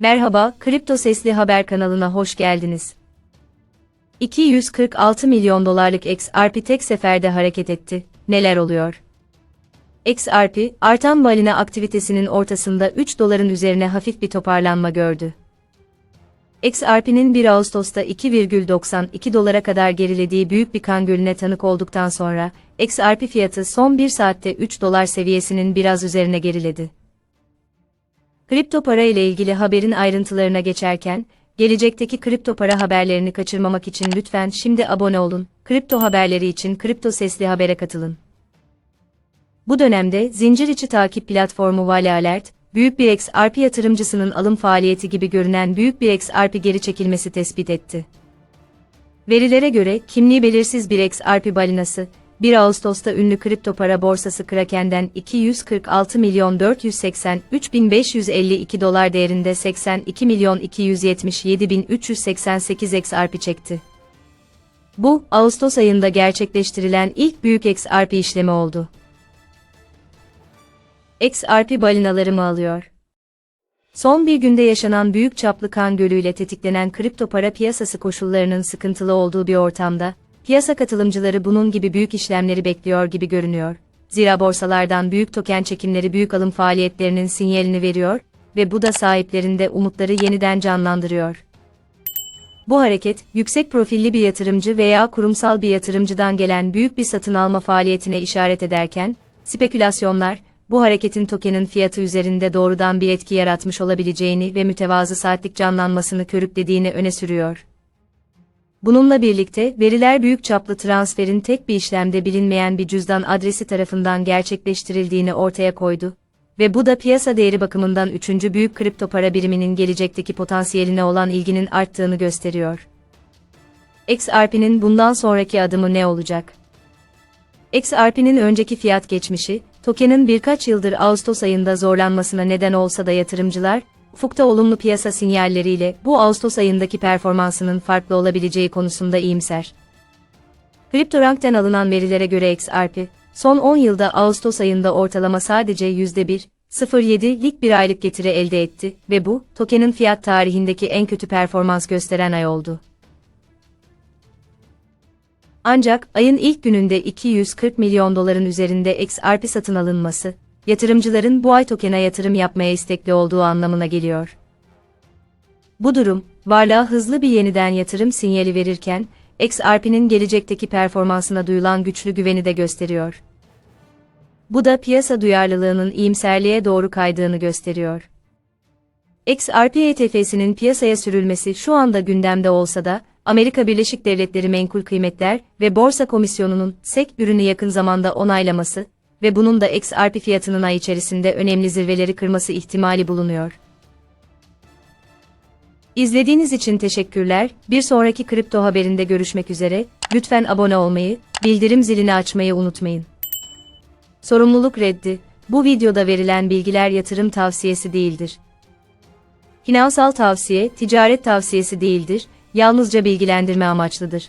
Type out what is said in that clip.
Merhaba, Kripto Sesli Haber kanalına hoş geldiniz. 246 milyon dolarlık XRP tek seferde hareket etti. Neler oluyor? XRP, artan balina aktivitesinin ortasında 3 doların üzerine hafif bir toparlanma gördü. XRP'nin 1 Ağustos'ta 2,92 dolara kadar gerilediği büyük bir kan gölüne tanık olduktan sonra, XRP fiyatı son 1 saatte 3 dolar seviyesinin biraz üzerine geriledi. Kripto para ile ilgili haberin ayrıntılarına geçerken, gelecekteki kripto para haberlerini kaçırmamak için lütfen şimdi abone olun. Kripto haberleri için Kripto Sesli Haber'e katılın. Bu dönemde zincir içi takip platformu Vale Alert, büyük bir XRP yatırımcısının alım faaliyeti gibi görünen büyük bir XRP geri çekilmesi tespit etti. Verilere göre kimliği belirsiz bir XRP balinası, 1 Ağustos'ta ünlü kripto para borsası Kraken'den 246 milyon 483 bin 552 dolar değerinde 82 milyon 277 bin 388 XRP çekti. Bu, Ağustos ayında gerçekleştirilen ilk büyük XRP işlemi oldu. XRP balinaları mı alıyor? Son bir günde yaşanan büyük çaplı kan gölüyle tetiklenen kripto para piyasası koşullarının sıkıntılı olduğu bir ortamda, piyasa katılımcıları bunun gibi büyük işlemleri bekliyor gibi görünüyor. Zira borsalardan büyük token çekimleri büyük alım faaliyetlerinin sinyalini veriyor ve bu da sahiplerinde umutları yeniden canlandırıyor. Bu hareket, yüksek profilli bir yatırımcı veya kurumsal bir yatırımcıdan gelen büyük bir satın alma faaliyetine işaret ederken, spekülasyonlar, bu hareketin tokenin fiyatı üzerinde doğrudan bir etki yaratmış olabileceğini ve mütevazı saatlik canlanmasını körüklediğini öne sürüyor. Bununla birlikte, veriler büyük çaplı transferin tek bir işlemde bilinmeyen bir cüzdan adresi tarafından gerçekleştirildiğini ortaya koydu ve bu da piyasa değeri bakımından üçüncü büyük kripto para biriminin gelecekteki potansiyeline olan ilginin arttığını gösteriyor. XRP'nin bundan sonraki adımı ne olacak? XRP'nin önceki fiyat geçmişi, tokenin birkaç yıldır Ağustos ayında zorlanmasına neden olsa da yatırımcılar, ufukta olumlu piyasa sinyalleriyle bu Ağustos ayındaki performansının farklı olabileceği konusunda iyimser. CryptoRank'ten alınan verilere göre XRP, son 10 yılda Ağustos ayında ortalama sadece %1,07'lik bir aylık getiri elde etti ve bu, tokenin fiyat tarihindeki en kötü performans gösteren ay oldu. Ancak ayın ilk gününde 240 milyon doların üzerinde XRP satın alınması, yatırımcıların bu ay tokena yatırım yapmaya istekli olduğu anlamına geliyor. Bu durum, varlığa hızlı bir yeniden yatırım sinyali verirken, XRP'nin gelecekteki performansına duyulan güçlü güveni de gösteriyor. Bu da piyasa duyarlılığının iyimserliğe doğru kaydığını gösteriyor. XRP ETF'sinin piyasaya sürülmesi şu anda gündemde olsa da, Amerika Birleşik Devletleri Menkul Kıymetler ve Borsa Komisyonu'nun SEC ürünü yakın zamanda onaylaması ve bunun da XRP fiyatının ay içerisinde önemli zirveleri kırması ihtimali bulunuyor. İzlediğiniz için teşekkürler. Bir sonraki kripto haberinde görüşmek üzere. Lütfen abone olmayı, bildirim zilini açmayı unutmayın. Sorumluluk reddi. Bu videoda verilen bilgiler yatırım tavsiyesi değildir. Finansal tavsiye, ticaret tavsiyesi değildir, yalnızca bilgilendirme amaçlıdır.